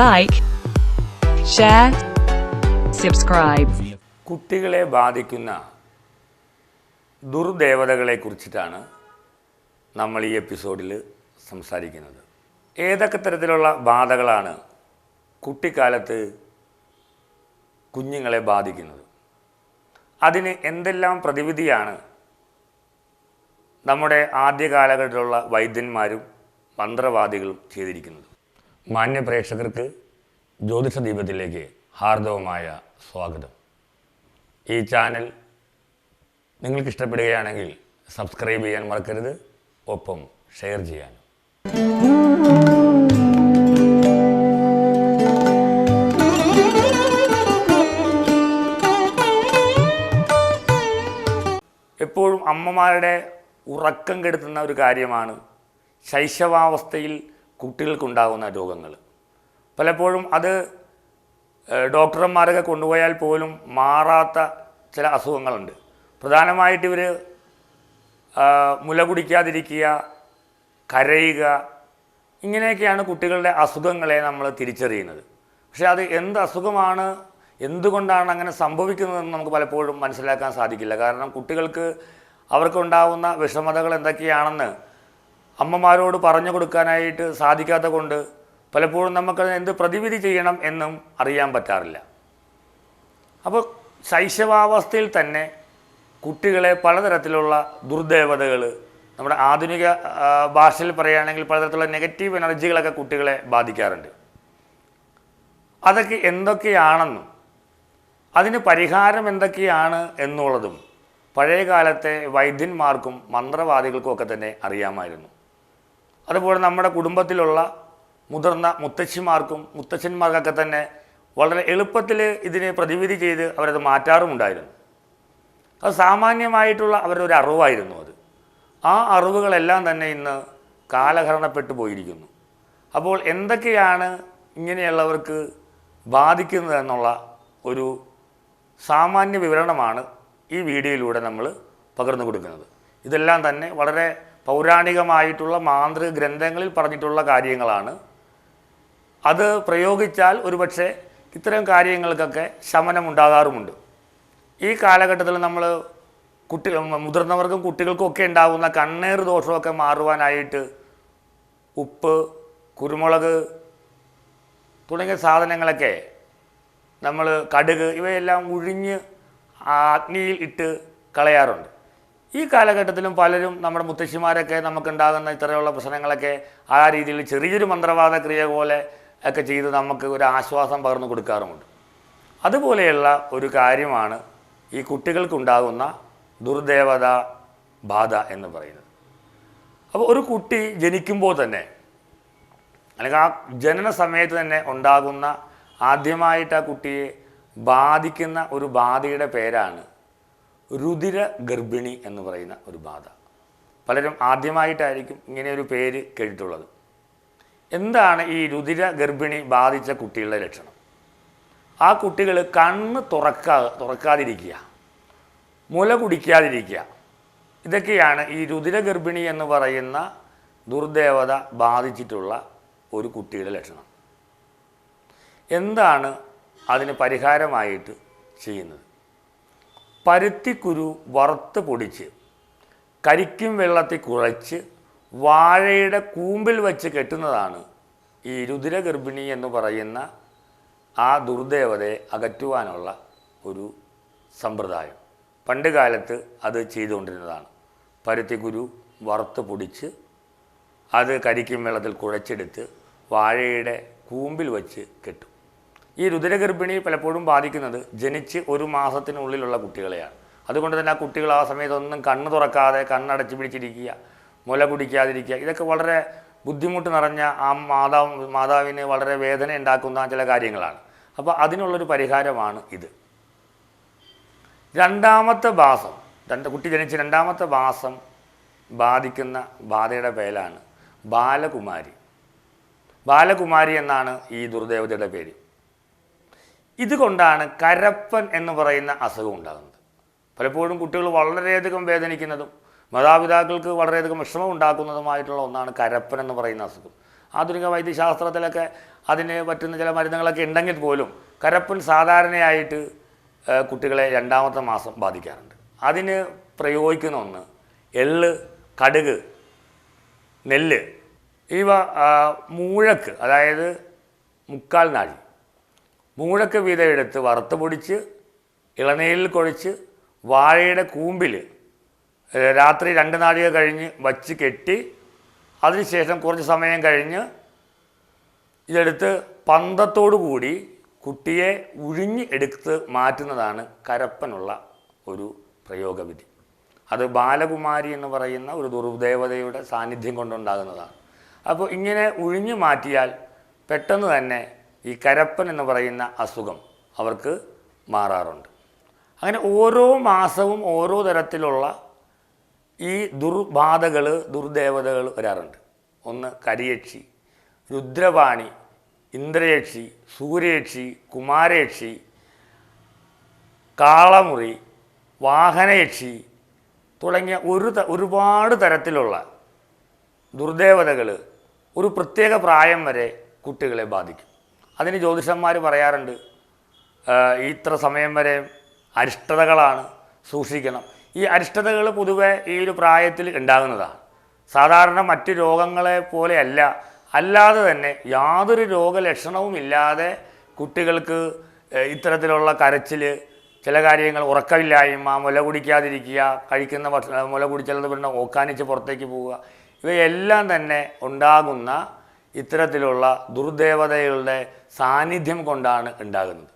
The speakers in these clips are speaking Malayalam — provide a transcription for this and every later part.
like, ഷെയർ സബ്സ്ക്രൈബ് കുട്ടികളെ ബാധിക്കുന്ന ദുർദേവതകളെ കുറിച്ചിട്ടാണ് നമ്മൾ ഈ എപ്പിസോഡിൽ സംസാരിക്കുന്നത്. ഏതൊക്കെ തരത്തിലുള്ള ബാധകളാണ് കുട്ടിക്കാലത്ത് കുഞ്ഞുങ്ങളെ ബാധിക്കുന്നത്? അതിന് എന്തെല്ലാം പ്രതിവിധിയാണ് നമ്മുടെ ആദ്യ കാലഘട്ടത്തിലുള്ള വൈദ്യന്മാരും മന്ത്രവാദികളും ചെയ്തിരിക്കുന്നത്? മാന്യ പ്രേക്ഷകർക്ക് ജ്യോതിഷ ദീപത്തിലേക്ക് ഹാർദവമായ സ്വാഗതം. ഈ ചാനൽ നിങ്ങൾക്ക് ഇഷ്ടപ്പെടുകയാണെങ്കിൽ സബ്സ്ക്രൈബ് ചെയ്യാൻ മറക്കരുത്. ഒപ്പം ഷെയർ ചെയ്യാനും. എപ്പോഴും അമ്മമാരുടെ ഉറക്കം കെടുത്തുന്ന ഒരു കാര്യമാണ് ശൈശവാവസ്ഥയിൽ കുട്ടികൾക്കുണ്ടാകുന്ന രോഗങ്ങൾ. പലപ്പോഴും അത് ഡോക്ടർമാരൊക്കെ കൊണ്ടുപോയാൽ പോലും മാറാത്ത ചില അസുഖങ്ങളുണ്ട്. പ്രധാനമായിട്ട് ഇവർ മുല കുടിക്കാതിരിക്കുക കരയുക ഇങ്ങനെയൊക്കെയാണ് കുട്ടികളുടെ അസുഖങ്ങളെ നമ്മൾ തിരിച്ചറിയുന്നത്. പക്ഷേ അത് എന്ത് അസുഖമാണ് എന്തുകൊണ്ടാണ് അങ്ങനെ സംഭവിക്കുന്നതെന്ന് നമുക്ക് പലപ്പോഴും മനസ്സിലാക്കാൻ സാധിക്കില്ല. കാരണം കുട്ടികൾക്ക് അവർക്കുണ്ടാവുന്ന വിഷമതകൾ എന്തൊക്കെയാണെന്ന് അമ്മമാരോട് പറഞ്ഞു കൊടുക്കാനായിട്ട് സാധിക്കാത്ത കൊണ്ട് പലപ്പോഴും നമുക്ക് എന്ത് പ്രതിവിധി ചെയ്യണം എന്നും അറിയാൻ പറ്റാറില്ല. അപ്പോൾ ശൈശവാവസ്ഥയിൽ തന്നെ കുട്ടികളെ പലതരത്തിലുള്ള ദുർദേവതകൾ നമ്മുടെ ആധുനിക ഭാഷയിൽ പറയുകയാണെങ്കിൽ പലതരത്തിലുള്ള നെഗറ്റീവ് എനർജികളൊക്കെ കുട്ടികളെ ബാധിക്കാറുണ്ട്. അതൊക്കെ എന്തൊക്കെയാണെന്നും അതിന് പരിഹാരം എന്തൊക്കെയാണ് എന്നുള്ളതും പഴയ കാലത്തെ വൈദ്യന്മാർക്കും മന്ത്രവാദികൾക്കും ഒക്കെ തന്നെ അറിയാമായിരുന്നു. അതുപോലെ നമ്മുടെ കുടുംബത്തിലുള്ള മുതിർന്ന മുത്തശ്ശിമാർക്കും മുത്തച്ഛന്മാർക്കൊക്കെ തന്നെ വളരെ എളുപ്പത്തിൽ ഇതിനെ പ്രതിവിധി ചെയ്ത് അവരത് മാറ്റാറുമുണ്ടായിരുന്നു. അത് സാമാന്യമായിട്ടുള്ള അവരുടെ ഒരു അറിവായിരുന്നു അത്. ആ അറിവുകളെല്ലാം തന്നെ ഇന്ന് കാലഹരണപ്പെട്ടു പോയിരിക്കുന്നു. അപ്പോൾ എന്തൊക്കെയാണ് ഇങ്ങനെയുള്ളവർക്ക് ബാധിക്കുന്നത് എന്നുള്ള ഒരു സാമാന്യ വിവരണമാണ് ഈ വീഡിയോയിലൂടെ നമ്മൾ പകർന്നു കൊടുക്കുന്നത്. ഇതെല്ലാം തന്നെ വളരെ പൗരാണികമായിട്ടുള്ള മാന്ത്രിക ഗ്രന്ഥങ്ങളിൽ പറഞ്ഞിട്ടുള്ള കാര്യങ്ങളാണ്. അത് പ്രയോഗിച്ചാൽ ഒരുപക്ഷെ ഇത്തരം കാര്യങ്ങൾക്കൊക്കെ ശമനമുണ്ടാകാറുമുണ്ട്. ഈ കാലഘട്ടത്തിൽ നമ്മൾ കുട്ടി മുതിർന്നവർക്കും കുട്ടികൾക്കും ഒക്കെ ഉണ്ടാകുന്ന കണ്ണേർ ദോഷമൊക്കെ മാറുവാനായിട്ട് ഉപ്പ് കുരുമുളക് തുടങ്ങിയ സാധനങ്ങളൊക്കെ നമ്മൾ കടുക് ഇവയെല്ലാം ഉഴിഞ്ഞ് അഗ്നിയിൽ ഇട്ട് കളയാറുണ്ട്. ഈ കാലഘട്ടത്തിലും പലരും നമ്മുടെ മുത്തശ്ശിമാരൊക്കെ നമുക്കുണ്ടാകുന്ന ഇത്തരമുള്ള പ്രശ്നങ്ങളൊക്കെ ആ രീതിയിൽ ചെറിയൊരു മന്ത്രവാദ ക്രിയ പോലെ ഒക്കെ ചെയ്ത് നമുക്ക് ഒരു ആശ്വാസം പകർന്നു കൊടുക്കാറുമുണ്ട്. അതുപോലെയുള്ള ഒരു കാര്യമാണ് ഈ കുട്ടികൾക്കുണ്ടാകുന്ന ദുർദേവത ബാധ എന്ന് പറയുന്നത്. അപ്പോൾ ഒരു കുട്ടി ജനിക്കുമ്പോൾ തന്നെ അല്ലെങ്കിൽ ആ ജനന സമയത്ത് തന്നെ ഉണ്ടാകുന്ന ആദ്യമായിട്ട് ആ കുട്ടിയെ ബാധിക്കുന്ന ഒരു ബാധയുടെ പേരാണ് രുതിര ഗർഭിണി എന്ന് പറയുന്ന ഒരു ബാധ. പലരും ആദ്യമായിട്ടായിരിക്കും ഇങ്ങനെ ഒരു പേര് കേട്ടിട്ടുള്ളത്. എന്താണ് ഈ രുതിര ഗർഭിണി ബാധിച്ച കുട്ടികളുടെ ലക്ഷണം? ആ കുട്ടികൾ കണ്ണ് തുറക്കാ തുറക്കാതിരിക്കുക മുല കുടിക്കാതിരിക്കുക ഇതൊക്കെയാണ് ഈ രുതിര ഗർഭിണി എന്ന് പറയുന്ന ദുർദേവത ബാധിച്ചിട്ടുള്ള ഒരു കുട്ടിയുടെ ലക്ഷണം. എന്താണ് അതിന് പരിഹാരമായിട്ട് ചെയ്യുന്നത്? പരുത്തിക്കുരു വറുത്ത് പൊടിച്ച് കരിക്കും വെള്ളത്തിൽ കുഴച്ച് വാഴയുടെ കൂമ്പിൽ വെച്ച് കെട്ടുന്നതാണ് ഈ രുദ്രഗർഭിണി എന്ന് പറയുന്ന ആ ദുർദേവതയെ അകറ്റുവാനുള്ള ഒരു സമ്പ്രദായം. പണ്ട് കാലത്ത് അത് ചെയ്തുകൊണ്ടിരുന്നതാണ്. പരുത്തിക്കുരു വറുത്ത് പൊടിച്ച് അത് കരിക്കും വെള്ളത്തിൽ കുഴച്ചെടുത്ത് വാഴയുടെ കൂമ്പിൽ വച്ച് കെട്ടും. ഈ രുതിരഗർഭിണി പലപ്പോഴും ബാധിക്കുന്നത് ജനിച്ച് ഒരു മാസത്തിനുള്ളിലുള്ള കുട്ടികളെയാണ്. അതുകൊണ്ട് തന്നെ ആ കുട്ടികൾ ആ സമയത്തൊന്നും കണ്ണ് തുറക്കാതെ കണ്ണടച്ച് പിടിച്ചിരിക്കുക മുല കുടിക്കാതിരിക്കുക ഇതൊക്കെ വളരെ ബുദ്ധിമുട്ട് നിറഞ്ഞ ആ മാതാവ് മാതാവിന് വളരെ വേദന ഉണ്ടാക്കുന്ന ചില കാര്യങ്ങളാണ്. അപ്പോൾ അതിനുള്ളൊരു പരിഹാരമാണ് ഇത്. രണ്ടാമത്തെ മാസം രണ്ട് കുട്ടി ജനിച്ച് രണ്ടാമത്തെ മാസം ബാധിക്കുന്ന ബാധയുടെ പേരാണ് ബാലകുമാരി. ബാലകുമാരി എന്നാണ് ഈ ദുർദേവതയുടെ പേര്. ഇതുകൊണ്ടാണ് കരപ്പൻ എന്ന് പറയുന്ന അസുഖം ഉണ്ടാകുന്നത്. പലപ്പോഴും കുട്ടികൾ വളരെയധികം വേദനിക്കുന്നതും മാതാപിതാക്കൾക്ക് വളരെയധികം വിഷമം ഉണ്ടാക്കുന്നതുമായിട്ടുള്ള ഒന്നാണ് കരപ്പൻ എന്ന് പറയുന്ന അസുഖം. ആധുനിക വൈദ്യശാസ്ത്രത്തിലൊക്കെ അതിന് പറ്റുന്ന ചില മരുന്നുകളൊക്കെ ഉണ്ടെങ്കിൽ പോലും കരപ്പൻ സാധാരണയായിട്ട് കുട്ടികളെ രണ്ടാമത്തെ മാസം ബാധിക്കാറുണ്ട്. അതിന് പ്രയോഗിക്കുന്ന ഒന്ന് എള്ള് കടുക് നെല്ല്. ഇവ മൂഴക്ക് അതായത് മുക്കാൽ നാഴി. മൂഴക്ക് വീതം എടുത്ത് വറുത്ത് പൊടിച്ച് ഇളനീരിൽ കുഴച്ച് വാഴയുടെ കൂമ്പിൽ രാത്രി രണ്ട് നാഴിക കഴിഞ്ഞ് വച്ച് കെട്ടി അതിനുശേഷം കുറച്ച് സമയം കഴിഞ്ഞ് ഇതെടുത്ത് പന്തത്തോടു കൂടി കുട്ടിയെ ഉഴിഞ്ഞ് എടുത്ത് മാറ്റുന്നതാണ് കരപ്പനുള്ള ഒരു പ്രയോഗവിധി. അത് ബാലകുമാരി എന്ന് പറയുന്ന ഒരു ദുർദേവതയുടെ സാന്നിധ്യം കൊണ്ടുണ്ടാകുന്നതാണ്. അപ്പോൾ ഇങ്ങനെ ഉഴിഞ്ഞു മാറ്റിയാൽ പെട്ടെന്ന് തന്നെ ഈ കരപ്പൻ എന്ന് പറയുന്ന അസുഖം അവർക്ക് മാറാറുണ്ട്. അങ്ങനെ ഓരോ മാസവും ഓരോ തരത്തിലുള്ള ഈ ദുർബാധകൾ ദുർദേവതകൾ വരാറുണ്ട്. ഒന്ന് കരിയക്ഷി രുദ്രവാണി ഇന്ദ്രയക്ഷി സൂര്യയക്ഷി കുമാരയക്ഷി കാളമുറി വാഹനയക്ഷി തുടങ്ങിയ ഒരു ഒരുപാട് തരത്തിലുള്ള ദുർദേവതകൾ ഒരു പ്രത്യേക പ്രായം വരെ കുട്ടികളെ ബാധിക്കും. അതിന് ജ്യോതിഷന്മാർ പറയാറുണ്ട് ഇത്ര സമയം വരെ അരിഷ്ടതകളാണ് സൂക്ഷിക്കണം. ഈ അരിഷ്ടതകൾ പൊതുവെ ഈ ഒരു പ്രായത്തിൽ ഉണ്ടാകുന്നതാണ് സാധാരണ മറ്റ് രോഗങ്ങളെ പോലെയല്ല. അല്ലാതെ തന്നെ യാതൊരു രോഗലക്ഷണവും ഇല്ലാതെ കുട്ടികൾക്ക് ഇത്തരത്തിലുള്ള കരച്ചിൽ ചില കാര്യങ്ങൾ ഉറക്കമില്ലായ്മ മുല കുടിക്കാതിരിക്കുക കഴിക്കുന്ന ഭക്ഷണം മുല കുടിച്ചത് പിന്നെ ഓക്കാനിച്ച് പുറത്തേക്ക് പോവുക ഇവയെല്ലാം തന്നെ ഉണ്ടാകുന്ന ഇത്തരത്തിലുള്ള ദുർദേവതകളുടെ സാന്നിധ്യം കൊണ്ടാണ് ഉണ്ടാകുന്നത്.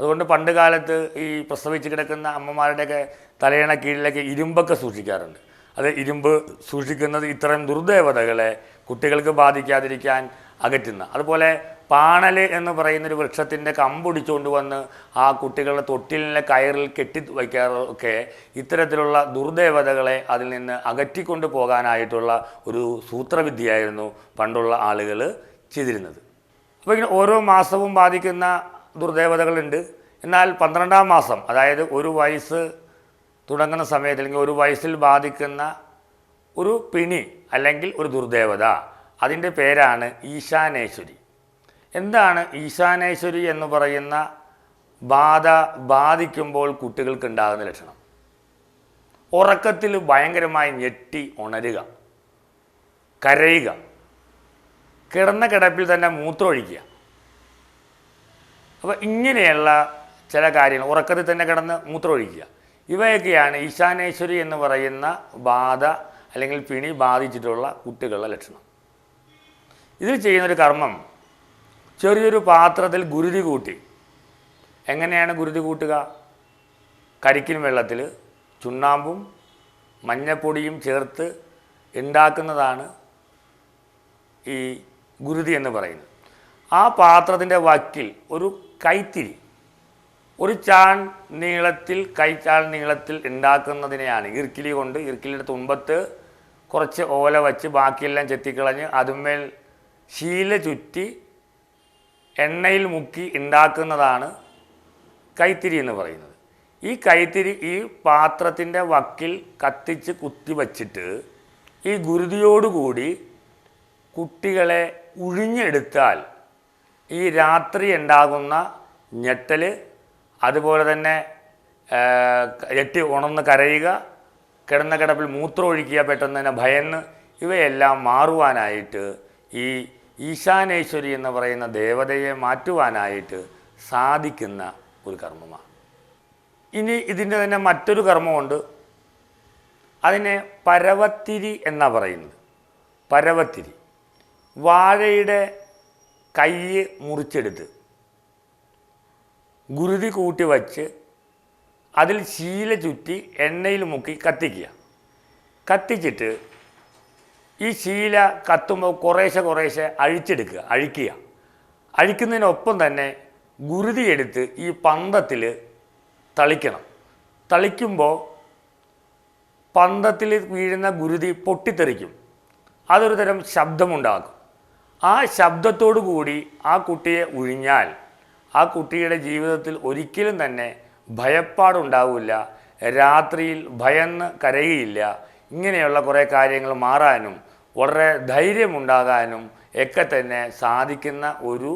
അതുകൊണ്ട് പണ്ട് കാലത്ത് ഈ പ്രസവിച്ച് കിടക്കുന്ന അമ്മമാരുടെയൊക്കെ തലയണ കീഴിലൊക്കെ ഇരുമ്പൊക്കെ സൂക്ഷിക്കാറുണ്ട്. അത് ഇരുമ്പ് സൂക്ഷിക്കുന്നത് ഇത്തരം ദുർദേവതകളെ കുട്ടികൾക്ക് ബാധിക്കാതിരിക്കാൻ അകറ്റുന്ന. അതുപോലെ പാണൽ എന്ന് പറയുന്നൊരു വൃക്ഷത്തിന്റെ കമ്പൊടിച്ചുകൊണ്ട് വന്ന് ആ കുട്ടികളുടെ തൊട്ടിലിലെ കയറിൽ കെട്ടി വയ്ക്കാറൊക്കെ ഇത്തരത്തിലുള്ള ദുർദേവതകളെ അതിൽ നിന്ന് അകറ്റിക്കൊണ്ട് പോകാനായിട്ടുള്ള ഒരു സൂത്രവിദ്യയായിരുന്നു പണ്ടുള്ള ആളുകൾ ചെയ്തിരുന്നത്. അപ്പോൾ ഇങ്ങനെ ഓരോ മാസവും ബാധിക്കുന്ന ദുർദേവതകളുണ്ട്. എന്നാൽ പന്ത്രണ്ടാം മാസം അതായത് ഒരു വയസ്സ് തുടങ്ങുന്ന സമയത്ത് അല്ലെങ്കിൽ ഒരു വയസ്സിൽ ബാധിക്കുന്ന ഒരു പിണി അല്ലെങ്കിൽ ഒരു ദുർദേവത അതിന്റെ പേരാണ് ഈശാനേശ്വരി. എന്താണ് ഈശാനേശ്വരി എന്ന് പറയുന്ന ബാധ ബാധിക്കുമ്പോൾ കുട്ടികൾക്ക് ഉണ്ടാകുന്ന ലക്ഷണം. ഉറക്കത്തിൽ ഭയങ്കരമായി ഞെട്ടി ഉണരുക കരയുക കിടന്ന കിടപ്പിൽ തന്നെ മൂത്രമൊഴിക്കുക. അപ്പോൾ ഇങ്ങനെയുള്ള ചില കാര്യങ്ങൾ ഉറക്കത്തിൽ തന്നെ കിടന്ന് മൂത്രമൊഴിക്കുക. ഇവയൊക്കെയാണ് ഈശാനേശ്വരി എന്ന് പറയുന്ന ബാധ അല്ലെങ്കിൽ പിണി ബാധിച്ചിട്ടുള്ള കുട്ടികളുടെ ലക്ഷണം. ഇതിൽ ചെയ്യുന്നൊരു കർമ്മം ചെറിയൊരു പാത്രത്തിൽ ഗുരുതി കൂട്ടി. എങ്ങനെയാണ് ഗുരുതി കൂട്ടുക? കരിക്കിൻ വെള്ളത്തിൽ ചുണ്ണാമ്പും മഞ്ഞപ്പൊടിയും ചേർത്ത് ഉണ്ടാക്കുന്നതാണ് ഈ ഗുരുതി എന്ന് പറയുന്നത്. ആ പാത്രത്തിന്റെ വക്കിൽ ഒരു കൈത്തിരി ഒരു ചാൺ നീളത്തിൽ കൈച്ചാൾ നീളത്തിൽ ഉണ്ടാക്കുന്നതിനെയാണ് ഇർക്കിലി കൊണ്ട് ഇർക്കിലിയുടെ തുമ്പത്ത് കുറച്ച് ഓല വച്ച് ബാക്കിയെല്ലാം ചെത്തിക്കളഞ്ഞ് അതിന്മേൽ ശീല ചുറ്റി എണ്ണയിൽ മുക്കി ഉണ്ടാക്കുന്നതാണ് കൈത്തിരി എന്ന് പറയുന്നത്. ഈ കൈത്തിരി ഈ പാത്രത്തിന്റെ വക്കിൽ കത്തിച്ച് കുത്തി വച്ചിട്ട് ഈ ഗുരുതിയോടുകൂടി കുട്ടികളെ ഉഴിഞ്ഞെടുത്താൽ ഈ രാത്രി ഉണ്ടാകുന്ന ഞെട്ടൽ അതുപോലെ തന്നെ ഞെട്ടി ഉണർന്ന് കരയുക കിടന്ന കിടപ്പിൽ മൂത്രം ഒഴിക്കുക പെട്ടെന്ന് തന്നെ ഭയന്ന് ഇവയെല്ലാം മാറുവാനായിട്ട് ഈ ഈശാനേശ്വരി എന്ന് പറയുന്ന ദേവതയെ മാറ്റുവാനായിട്ട് സാധിക്കുന്ന ഒരു കർമ്മമാണ്. ഇനി ഇതിന്റെ തന്നെ മറ്റൊരു കർമ്മമുണ്ട്. അതിനെ പരവത്തിരി എന്നാണ് പറയുന്നത്. പരവത്തിരി. വാഴയുടെ കൈ മുറിച്ചെടുത്ത് ഗുരുതി കൂട്ടി വച്ച് അതിൽ ശീല ചുറ്റി എണ്ണയിൽ മുക്കി കത്തിക്കുക. കത്തിച്ചിട്ട് ഈ ശീല കത്തുമ്പോൾ കുറേശ്ശെ കുറേശ്ശെ അഴിച്ചെടുക്കുക അഴിക്കുക. അഴിക്കുന്നതിനൊപ്പം തന്നെ ഗുരുതി എടുത്ത് ഈ പന്തത്തിൽ തളിക്കണം. തളിക്കുമ്പോൾ പന്തത്തിൽ വീഴുന്ന ഗുരുതി പൊട്ടിത്തെറിക്കും. അതൊരു തരം ശബ്ദമുണ്ടാക്കും. ആ ശബ്ദത്തോടു കൂടി ആ കുട്ടിയെ ഒഴിഞ്ഞാൽ ആ കുട്ടിയുടെ ജീവിതത്തിൽ ഒരിക്കലും തന്നെ ഭയപ്പാടുണ്ടാവില്ല രാത്രിയിൽ ഭയന്ന് കരയുകയില്ല ഇങ്ങനെയുള്ള കുറേ കാര്യങ്ങൾ മാറാനും വളരെ ധൈര്യമുണ്ടാകാനും ഒക്കെ തന്നെ സാധിക്കുന്ന ഒരു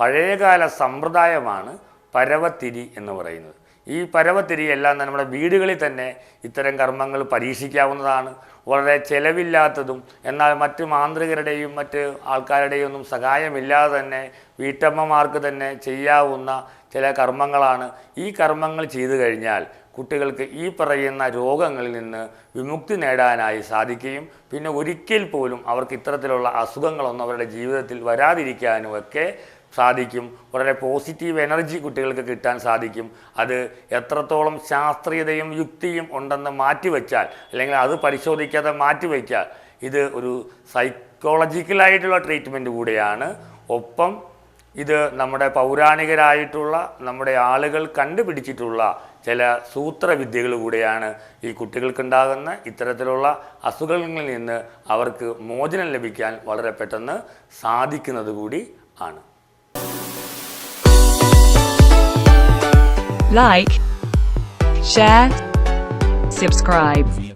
പഴയകാല സമ്പ്രദായമാണ് പരവത്തിരി എന്ന് പറയുന്നത്. ഈ പരവത്തിരി എല്ലാം നമ്മുടെ വീടുകളിൽ തന്നെ ഇത്തരം കർമ്മങ്ങൾ പരീക്ഷിക്കാവുന്നതാണ്. വളരെ ചിലവില്ലാത്തതും എന്നാൽ മറ്റ് മാന്ത്രികരുടെയും മറ്റ് ആൾക്കാരുടെയും ഒന്നും സഹായമില്ലാതെ തന്നെ വീട്ടമ്മമാർക്ക് തന്നെ ചെയ്യാവുന്ന ചില കർമ്മങ്ങളാണ്. ഈ കർമ്മങ്ങൾ ചെയ്തു കഴിഞ്ഞാൽ കുട്ടികൾക്ക് ഈ പറയുന്ന രോഗങ്ങളിൽ നിന്ന് വിമുക്തി നേടാനായി സാധിക്കുകയും പിന്നെ ഒരിക്കൽ പോലും അവർക്ക് ഇത്തരത്തിലുള്ള അസുഖങ്ങളൊന്നും അവരുടെ ജീവിതത്തിൽ വരാതിരിക്കാനും ഒക്കെ സാധിക്കും. വളരെ പോസിറ്റീവ് എനർജി കുട്ടികൾക്ക് കിട്ടാൻ സാധിക്കും. അത് എത്രത്തോളം ശാസ്ത്രീയതയും യുക്തിയും ഉണ്ടെന്ന് മാറ്റിവെച്ചാൽ അല്ലെങ്കിൽ അത് പരിശോധിക്കാതെ മാറ്റിവെച്ചാൽ ഇത് ഒരു സൈക്കോളജിക്കലായിട്ടുള്ള ട്രീറ്റ്മെന്റ് കൂടിയാണ്. ഒപ്പം ഇത് നമ്മുടെ പൗരാണികരായിട്ടുള്ള നമ്മുടെ ആളുകൾ കണ്ടുപിടിച്ചിട്ടുള്ള ചില സൂത്രവിദ്യകൾ കൂടെയാണ് ഈ കുട്ടികൾക്കുണ്ടാകുന്ന ഇത്തരത്തിലുള്ള അസുഖങ്ങളിൽ നിന്ന് അവർക്ക് മോചനം ലഭിക്കാൻ വളരെ പെട്ടെന്ന് സാധിക്കുന്നത് കൂടി ആണ് ലൈക്ക് ഷെയർ subscribe.